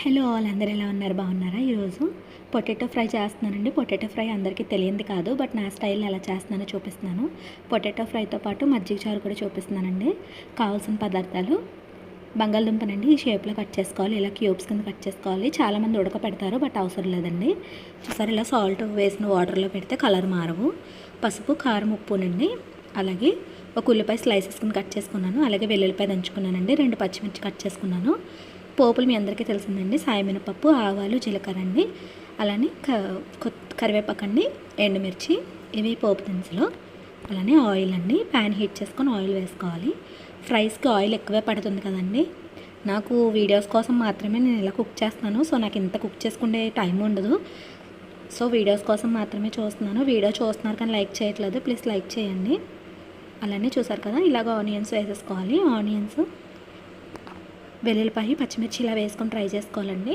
Hello all అందరు ఎలా ఉన్నారు? బాగున్నారా ఈరోజు? పొటాటో ఫ్రై చేస్తున్నానండి. పొటాటో ఫ్రై అందరికీ తెలియంది కాదు బట్ నా స్టైల్ ఎలా చేస్తున్నానో చూపిస్తున్నాను. పొటాటో ఫ్రైతో పాటు మజ్జిగ చారు కూడా చూపిస్తున్నానండి. కావాల్సిన పదార్థాలు బంగాళదుంపనండి ఈ షేప్లో కట్ చేసుకోవాలి. ఇలా క్యూబ్స్ కింద కట్ చేసుకోవాలి. చాలామంది ఉడకపెడతారు బట్ అవసరం లేదండి. చూసారు ఇలా సాల్ట్ వేసిన వాటర్లో పెడితే కలర్ మారవు. పసుపు కారం ఉప్పునండి. అలాగే ఒక ఉల్లిపాయ స్లైసెస్ కింద కట్ చేసుకున్నాను. అలాగే వెల్లుల్లిపాయ దంచుకున్నానండి. రెండు పచ్చిమిర్చి కట్ చేసుకున్నాను. పోపులు మీ అందరికీ తెలిసిందండి. సాయమినపప్పు ఆవాలు జీలకర్ర అండి. అలానే క కరివేపాకు అండి ఎండుమిర్చి ఇవి పోపు దినుసులు. అలానే ఆయిల్ అండి. ప్యాన్ హీట్ చేసుకొని ఆయిల్ వేసుకోవాలి. ఫ్రైస్కి ఆయిల్ ఎక్కువే పడుతుంది కదండి. నాకు వీడియోస్ కోసం మాత్రమే నేను ఇలా కుక్ చేస్తాను సో నాకు ఇంత కుక్ చేసుకునే టైం ఉండదు. సో వీడియోస్ కోసం మాత్రమే చూస్తున్నాను. వీడియో చూస్తున్నారు కానీ లైక్ చేయట్లేదు. ప్లీజ్ లైక్ చేయండి. అలానే చూసారు కదా ఇలాగ ఆనియన్స్ వేసేసుకోవాలి. ఆనియన్స్ వెల్లుల్లిపాయ పచ్చిమిర్చి ఇలా వేసుకొని ఫ్రై చేసుకోవాలండి.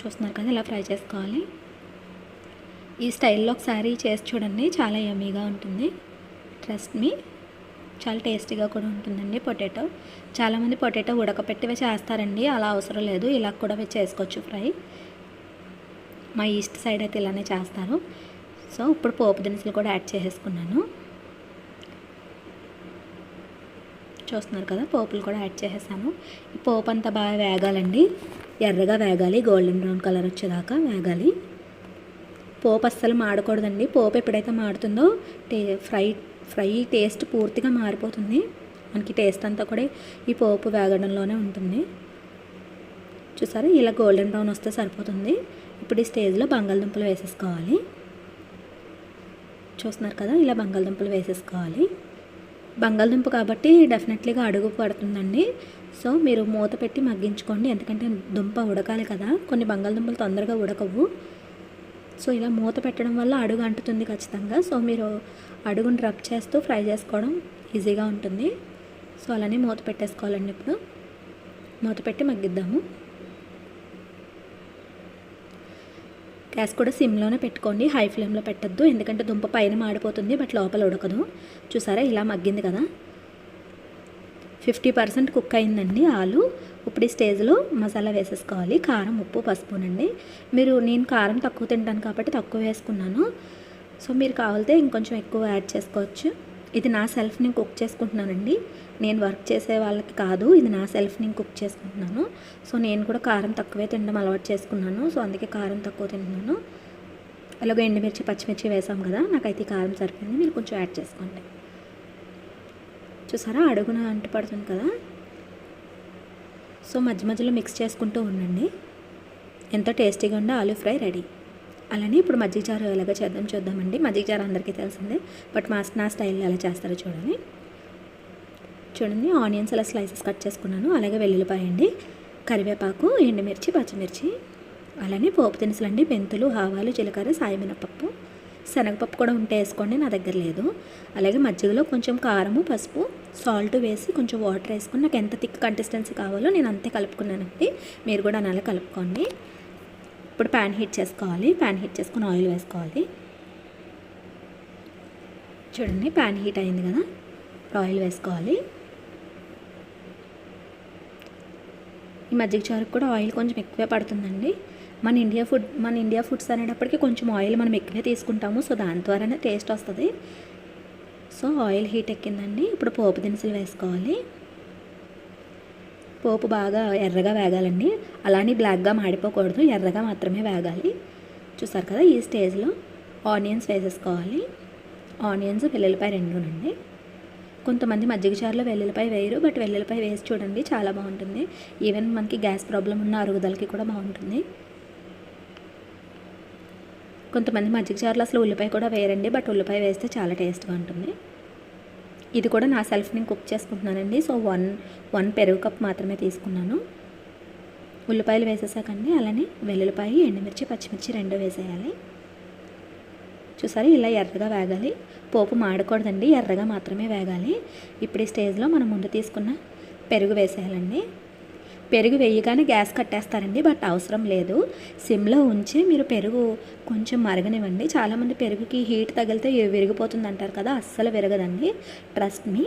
చూస్తున్నారు కదా ఇలా ఫ్రై చేసుకోవాలి. ఈ స్టైల్లో ఒకసారి చేసి చూడండి చాలా యమ్మీగా ఉంటుంది. ట్రస్ట్ మీ చాలా టేస్టీగా కూడా ఉంటుందండి పొటాటో. చాలామంది పొటాటో ఉడకపెట్టివే చేస్తారండి అలా అవసరం లేదు ఇలా కూడా చేసుకోవచ్చు ఫ్రై. మా ఈస్ట్ సైడ్ అయితే ఇలానే చేస్తారు. సో ఇప్పుడు పోపు దినుసులు కూడా యాడ్ చేసేసుకున్నాను. చూస్తున్నారు కదా పోపులు కూడా యాడ్ చేసేసాను. ఈ పోపు అంతా బాగా వేగాలండి. ఎర్రగా వేగాలి గోల్డెన్ బ్రౌన్ కలర్ వచ్చేదాకా వేగాలి. పోపు అస్సలు మాడకూడదండి. పోపు ఎప్పుడైతే మాడుతుందో టే ఫ్రై ఫ్రై టేస్ట్ పూర్తిగా మారిపోతుంది. మనకి టేస్ట్ అంతా కూడా ఈ పోపు వేగడంలోనే ఉంటుంది. చూసారా? ఇలా గోల్డెన్ బ్రౌన్ వస్తే సరిపోతుంది. ఇప్పుడు ఈ స్టేజ్లో బంగాళదుంపలు వేసేసుకోవాలి. చూస్తున్నారు కదా? ఇలా బంగాళదుంపలు వేసేసుకోవాలి. బంగాళదుంప కాబట్టి డెఫినెట్లీగా అడుగు పడుతుందండి. సో మీరు మూత పెట్టి మగ్గించుకోండి. ఎందుకంటే దుంప ఉడకాలి కదా. కొన్ని బంగాళదుంపలు తొందరగా ఉడకవు. సో ఇలా మూత పెట్టడం వల్ల అడుగు అంటుతుంది ఖచ్చితంగా. సో మీరు అడుగుని రబ్ చేస్తూ ఫ్రై చేసుకోవడం ఈజీగా ఉంటుంది. సో అలానే మూత పెట్టేసుకోవాలండి ఇప్పుడు. మూత పెట్టి మగ్గిద్దాము. గ్యాస్ కూడా సిమ్లోనే పెట్టుకోండి. హై ఫ్లేమ్లో పెట్టద్దు. ఎందుకంటే దుంప పైన మాడిపోతుంది బట్ లోపల ఉడకదు. చూసారా? ఇలా మగ్గింది కదా. ఫిఫ్టీ పర్సెంట్ కుక్ అయిందండి ఆలు. ఇప్పుడు ఈ స్టేజ్లో మసాలా వేసేసుకోవాలి. కారం ఉప్పు పసుపునండి మీరు నేను కారం తక్కువ తింటాను కాబట్టి తక్కువ వేసుకున్నాను. సో మీరు కావాలితే ఇంకొంచెం ఎక్కువ యాడ్ చేసుకోవచ్చు. ఇది నా సెల్ఫ్ నేను కుక్ చేసుకుంటున్నానండి. నేను వర్క్ చేసే వాళ్ళకి కాదు ఇది నా సెల్ఫ్ నేను కుక్ చేసుకుంటున్నాను. సో నేను కూడా కారం తక్కువే తినడం అలవాటు చేసుకున్నాను. సో అందుకే కారం తక్కువ తింటున్నాను. అలాగే ఎండుమిర్చి పచ్చిమిర్చి వేసాం కదా నాకైతే కారం సరిపోయింది. మీరు కొంచెం యాడ్ చేసుకోండి. చూసారా? అడుగున అంటుపడుతుంది కదా. సో మధ్య మధ్యలో మిక్స్ చేసుకుంటూ ఉండండి. ఎంతో టేస్టీగా ఉండే ఆలూ ఫ్రై రెడీ. అలానే ఇప్పుడు మజ్జిగ చారు ఎలాగ చేద్దాం చూద్దామండి. మజ్జిగ చారు అందరికీ తెలిసిందే బట్ మా నా స్టైల్లో ఎలా చేస్తారో చూడండి. చూడండి ఆనియన్స్ అలా స్లైసెస్ కట్ చేసుకున్నాను. అలాగే వెల్లుల్లిపాయ అండి కరివేపాకు ఎండుమిర్చి పచ్చిమిర్చి అలానే పోపు దినుసులు అండి మెంతులు ఆవాలు జీలకర్ర సాయమినపప్పు శనగపప్పు కూడా ఉంటే వేసుకోండి నా దగ్గర లేదు. అలాగే మజ్జిగలో కొంచెం కారము పసుపు సాల్ట్ వేసి కొంచెం వాటర్ వేసుకుని నాకు ఎంత థిక్ కన్సిస్టెన్సీ కావాలో నేను అంతే కలుపుకున్నానండి. మీరు కూడా అలా కలుపుకోండి. ఇప్పుడు ప్యాన్ హీట్ చేసుకోవాలి. ప్యాన్ హీట్ చేసుకుని ఆయిల్ వేసుకోవాలి. చూడండి ప్యాన్ హీట్ అయింది కదా. ఆయిల్ వేసుకోవాలి. ఈ మజ్జిగ చారుకు కూడా ఆయిల్ కొంచెం ఎక్కువే పడుతుందండి. మన ఇండియా ఫుడ్ మన ఇండియా ఫుడ్స్ అనేటప్పటికి కొంచెం ఆయిల్ మనం ఎక్కువే తీసుకుంటాము. సో దాని ద్వారానే టేస్ట్ వస్తుంది. సో ఆయిల్ హీట్ ఎక్కిందండి. ఇప్పుడు పోపు దినుసులు వేసుకోవాలి. పోపు బాగా ఎర్రగా వేగాలండి. అలానే బ్లాక్గా మాడిపోకూడదు. ఎర్రగా మాత్రమే వేగాలి. చూసారు కదా ఈ స్టేజ్లో ఆనియన్స్ వేసేసుకోవాలి. ఆనియన్స్ వెల్లుల్లిపాయ రెండునండి. కొంతమంది మజ్జిగ చారులో వెల్లుల్లిపాయ వేయరు బట్ వెల్లుల్లిపాయ వేసి చూడండి చాలా బాగుంటుంది. ఈవెన్ మనకి గ్యాస్ ప్రాబ్లం ఉన్న అరుగుదలకి కూడా బాగుంటుంది. కొంతమంది మజ్జిగ చారులో అసలు ఉల్లిపాయ కూడా వేయరండి బట్ ఉల్లిపాయ వేస్తే చాలా టేస్ట్గా ఉంటుంది. ఇది కూడా నా సెల్ఫ్ నేను కుక్ చేసుకుంటున్నానండి. సో వన్ వన్ పెరుగు కప్ మాత్రమే తీసుకున్నాను. ఉల్లిపాయలు వేసేసాకండి. అలానే వెల్లుల్లిపాయ ఎండుమిర్చి పచ్చిమిర్చి రెండు వేసేయాలి. చూసారా? ఇలా ఎర్రగా వేగాలి. పోపు మాడకూడదండి. ఎర్రగా మాత్రమే వేగాలి. ఇప్పుడు ఈ స్టేజ్లో మనం ముందు తీసుకున్న పెరుగు వేసేయాలండి. పెరుగు వేయగానే గ్యాస్ కట్టేస్తారండి బట్ అవసరం లేదు. సిమ్లో ఉంచి మీరు పెరుగు కొంచెం మరగనివ్వండి. చాలామంది పెరుగుకి హీట్ తగిలితే విరిగిపోతుంది అంటారు కదా అస్సలు విరగదండి. ట్రస్ట్ మీ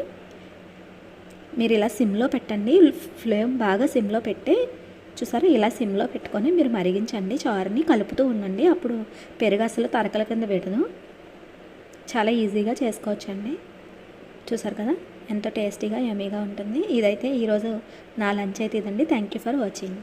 మీరు ఇలా సిమ్లో పెట్టండి. ఫ్లేమ్ బాగా సిమ్లో పెట్టి చూసారా? ఇలా సిమ్లో పెట్టుకొని మీరు మరిగించండి. చారుని కలుపుతూ ఉండండి. అప్పుడు పెరుగు అసలు తరకల కింద పెట్టదు. చాలా ఈజీగా చేసుకోవచ్చండి. చూసారు కదా? ఎంతో టేస్టీగా యమీగా ఉంటుంది. ఇదైతే ఈరోజు నా లంచ్ అయితే ఇదండి. Thank you for watching